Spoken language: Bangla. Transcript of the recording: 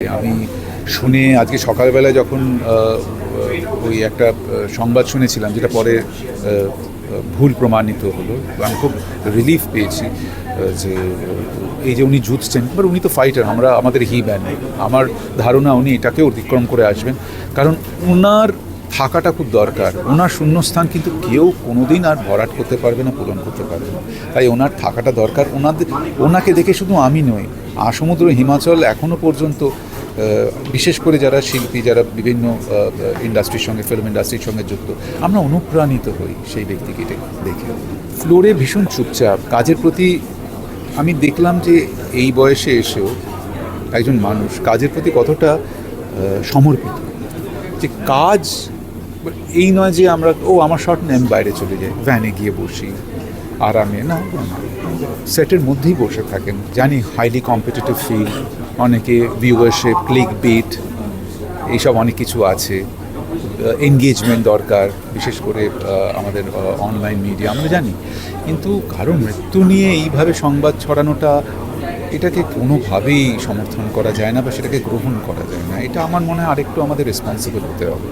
আমি শুনে আজকে সকালবেলা যখন ওই একটা সংবাদ শুনেছিলাম যেটা পরে ভুল প্রমাণিত হলো, আমি খুব রিলিফ পেয়েছি যে এই যে উনি জুতছেন এবার উনি তো ফাইটার আমরা, আমাদের হি ব্যান আমার ধারণা উনি এটাকে অতিক্রম করে আসবেন, কারণ ওনার থাকাটা খুব দরকার ওনার শূন্যস্থান কিন্তু কেউ কোনোদিন আর ভরাট করতে পারবে না, পূরণ করতে পারবে না, তাই ওনার থাকাটা দরকার, ওনাদের, ওনাকে দেখে শুধু আমি নই, আসমুদ্র, হিমাচল এখনও পর্যন্ত বিশেষ করে যারা শিল্পী, যারা বিভিন্ন ইন্ডাস্ট্রির সঙ্গে ফিল্ম ইন্ডাস্ট্রির সঙ্গে যুক্ত, আমরা অনুপ্রাণিত হই সেই ব্যক্তিকে দেখে। ফ্লোরে ভীষণ চুপচাপ, কাজের প্রতি আমি দেখলাম যে এই বয়সে এসেও একজন মানুষ কাজের প্রতি কতটা সমর্পিত। যে কাজ, এই নয় যে আমরা, ও আমার শর্ট নেই আমি বাইরে চলে যাই ভ্যানে গিয়ে বসি, আরামে, না সেটের মধ্যেই বসে থাকেন, জানি হাইলি কম্পিটিটিভ ফিল্ড অনেকে ভিউয়ারশিপ ক্লিক বিট এইসব অনেক কিছু আছে। এনগেজমেন্ট দরকার, বিশেষ করে আমাদের অনলাইন মিডিয়া আমরা জানি। কিন্তু কারও মৃত্যু নিয়ে এইভাবে সংবাদ ছড়ানোটা, এটাকে কোনোভাবেই সমর্থন করা যায় না বা সেটাকে গ্রহণ করা যায় না। এটা আমার মনে হয় আরেকটু আমাদের রেসপন্সিবল হতে হবে।